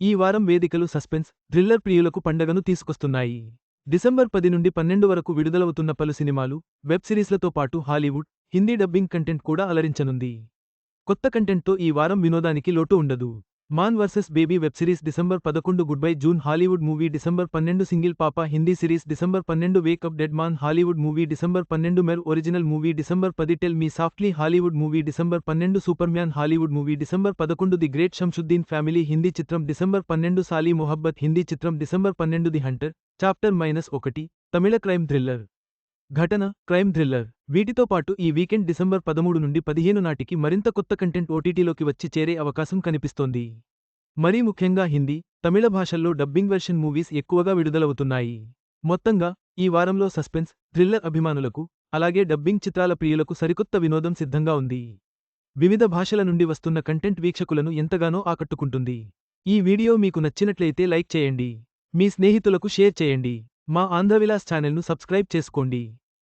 ఈ వారం వేదికలు సస్పెన్స్ థ్రిల్లర్ ప్రియులకు పండగను తీసుకొస్తున్నాయి. డిసెంబర్ పది నుండి పన్నెండు వరకు విడుదలవుతున్న పలు సినిమాలు వెబ్ సిరీస్లతో పాటు హాలీవుడ్ హిందీ డబ్బింగ్ కంటెంట్ కూడా అలరించనుంది. కొత్త కంటెంట్తో ఈ వారం వినోదానికి లోటు ఉండదు. Man versus baby web series December పదకొండు goodbye June Hollywood movie December పన్నెండు single papa Hindi series December పన్నెండు wake up dead man Hollywood movie December పన్నెండు మెర్ ఒరిజినల్ మూవీ డిసెంబర్ పది tell me softly Hollywood movie December పన్నెండు superman Hollywood movie December పదకొండు the great Shamshuddin family Hindi చిత్రం December పన్నెండు Sally మొహబ్బత్ Hindi చిత్రం December పన్నెండు ది హంటర్ చాప్టర్ మైనస్ ఒకటి తమిళ క్రైమ్ థ్రిల్లర్ ఘటన క్రైమ్ థ్రిల్లర్. వీటితో పాటు ఈ వీకెండ్ డిసెంబర్ పదమూడు నుండి పదిహేను నాటికి మరింత కొత్త కంటెంట్ ఓటీటీలోకి వచ్చి చేరే అవకాశం కనిపిస్తోంది. మరీ ముఖ్యంగా హిందీ తమిళ భాషల్లో డబ్బింగ్ వెర్షన్ మూవీస్ ఎక్కువగా విడుదలవుతున్నాయి. మొత్తంగా ఈ వారంలో సస్పెన్స్ థ్రిల్లర్ అభిమానులకు అలాగే డబ్బింగ్ చిత్రాల ప్రియులకు సరికొత్త వినోదం సిద్ధంగా ఉంది. వివిధ భాషల నుండి వస్తున్న కంటెంట్ వీక్షకులను ఎంతగానో ఆకట్టుకుంటుంది. ఈ వీడియో మీకు నచ్చినట్లయితే లైక్ చేయండి. మీ స్నేహితులకు షేర్ చేయండి. మా ఆంధ్రవిలాస్ ఛానల్ను సబ్స్క్రైబ్ చేసుకోండి.